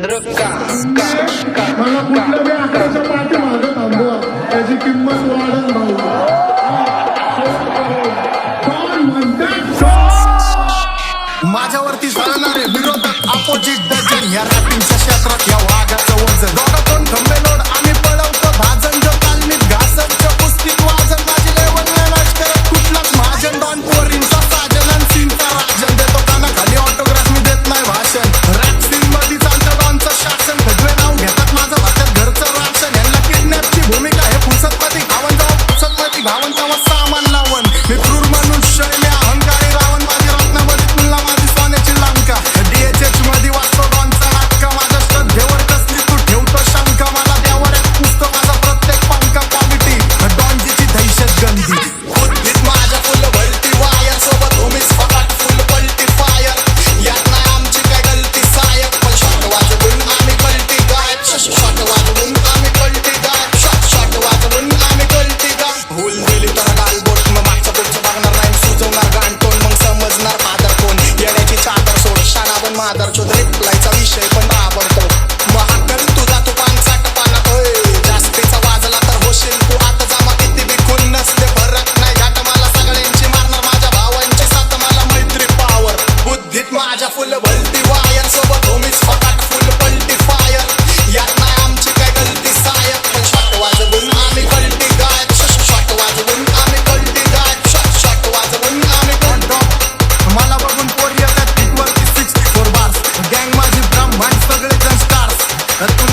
मला कुठलं बी अकराच्या पाठी मागं थांबवा त्याची किंमत वाढत भाऊ माझ्यावरती चालणारे विरोधक अपोजिट डझन या रॅपिंगच्या क्षेत्रात या वाघाचं वजन आधार शोधणे लाईचा विषय पण That's